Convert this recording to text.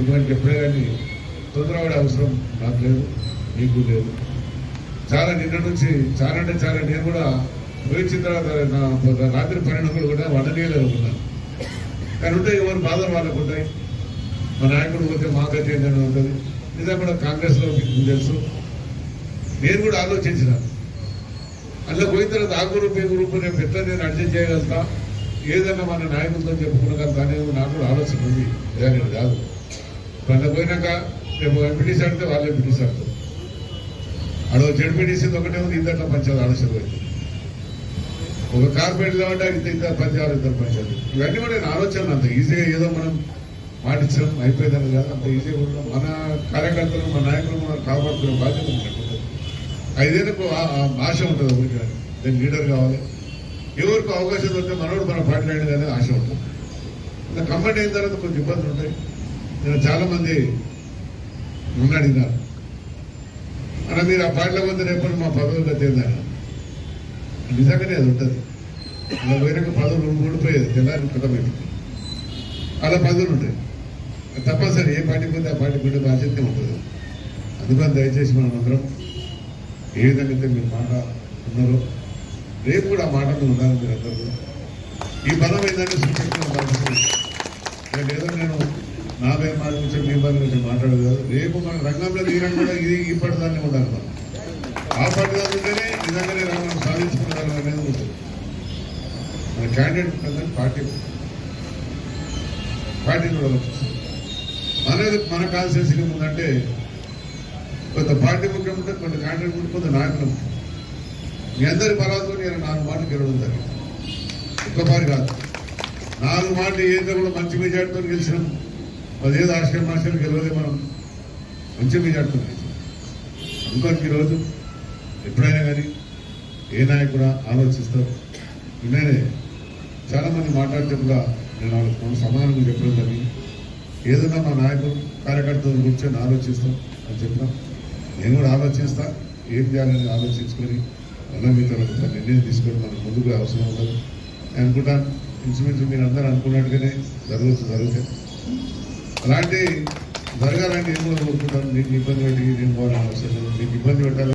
ఎందుకంటే ఎప్పుడే కానీ తొందరపడే అవసరం నాకు లేదు మీకు లేదు. చాలా నిన్న నుంచి చాలా అంటే చాలా నేను కూడా పోయించిన తర్వాత నా రాత్రి పరిణామాలు కూడా వండనీయలేదు ఉన్నాను కానీ ఉంటే ఎవరు బాధలు వాళ్ళకు ఉంటాయి. మా నాయకుడు పోతే మా గతి ఏంటని ఉంటుంది. ఇదే కూడా కాంగ్రెస్లో మీకు తెలుసు. నేను కూడా ఆలోచించిన. అందులో పోయిన తర్వాత ఆ గ్రూప్ ఏ గ్రూప్ నేను ఎట్లా నేను అడ్జస్ట్ చేయగలుగుతా. ఏదైనా మన నాయకులతో చెప్పుకోగలుగుతా అనేది నాకు కూడా ఆలోచన ఉంది. ఇదే కాదు. ఇప్పుడు పోయినాక రేపు ఎంపీటీసీ ఆడితే వాళ్ళే ఎంపీటీసీ ఆడతారు అడో జడ్పీటీసీ ఒకటే ఉంది ఇద్దరు పంచాలి ఆలోచన పోయింది. ఒక కార్పొరేట్ కాబట్టి ఇంత ఇద్దరు పంచాలు ఇద్దరు పంచాలి. ఇవన్నీ కూడా నేను ఆలోచన అంత. ఈజీగా ఏదో మనం మాటించడం అయిపోయిందని కాదు అంత ఈజీగా ఉండడం. మన కార్యకర్తలు మన నాయకులు మనం కాపాడుకునే బాధ్యత మనకు ఉంటుంది. ఐదేళ్ళకు ఆశ ఉంటుంది ఊరికి నేను లీడర్ కావాలి. ఎవరికి అవకాశం దొరికితే మనోడు మన పార్టీ అనేది అనేది ఆశ ఉంటుంది. ఇంకా కంపెనీ అయిన తర్వాత కొంచెం ఇబ్బందులు ఉంటాయి. నేను చాలా మంది నన్ను అడిగినారు. మీరు ఆ పార్టీలో మంది రేపు మా పదవులు గతేందని నిజంగానే అది ఉంటుంది. అలా పోయినాక పదవులు ఊడిపోయేది తెల్లారి కథమైంది అలా పదవులు ఉంటాయి. తప్పనిసరి ఏ పార్టీకి పోతే ఆ పార్టీకి పోతే బాధ్యత ఉంటుంది. అందుకని దయచేసి మనం అందరం ఏ విధంగా అయితే మీరు మాట ఉన్నారో రేపు కూడా ఆ మాట మీద ఉండాలి మీరు అందరూ. ఈ పదం ఏంటంటే సృష్టించిన నేను ఏదో నేను నా భయం మాట గురించి మీ పని గురించి మాట్లాడదు కాదు రేపు మన రంగంలో దిగడం కూడా ఇది ఇప్పటి దాన్ని ఉండాలి. మనం ఆ పట్టుదల ఉంటేనే నిజంగానే రంగం సాధించుకుంటారు అనేది ఉంటుంది. మన క్యాండిడేట్ ఉంటుందని పార్టీ పార్టీ కూడా వచ్చేస్తుంది. మనది మన కాన్స్టిట్యూన్సీ ఉందంటే కొంత పార్టీ ముఖ్యం ఉంటే కొంత క్యాండిడేట్ ఉంటే కొంత నాయకులు ముఖ్యం. మీ అందరి బలాలతో నేను నాలుగు మాటలు గెలవడం జరిగింది. ఒక్కపారి కాదు. నాలుగు మాటలు ఏదో కూడా మంచి మెజార్టీతో గెలిచినాం? పదిహేను ఆశ్రయ మాసాలు గెలవలే మనం. మంచి మెజార్టీతో గెలిచినాం అందుకని ఈరోజు ఎప్పుడైనా కానీ ఏ నాయకుడు ఆలోచిస్తారు. నిన్ననే చాలామంది మాట్లాడితే కూడా నేను ఆలోచన సమాధానం చెప్పడం జరిగింది. ఏదైనా మా నాయకులు కార్యకర్తల గురించి నేను ఆలోచిస్తాం అని చెప్పినాం నేను కూడా ఆలోచిస్తా ఏం చేయాలని ఆలోచించుకొని మళ్ళీ మీతో నిర్ణయం తీసుకొని మనకు ముందుకు అవసరం ఉండదు. నేను అనుకుంటాను ఇంచుమించు మీరు అందరూ అనుకున్నట్టుగానే జరగవచ్చు జరుగుతాయి. అలాంటి జరగాలంటే ఏమో కూడా కోరుకుంటాను ఇబ్బంది పెట్టి నేను పోవాలని అవసరం లేదు. మీకు ఇబ్బంది పెట్టాలి.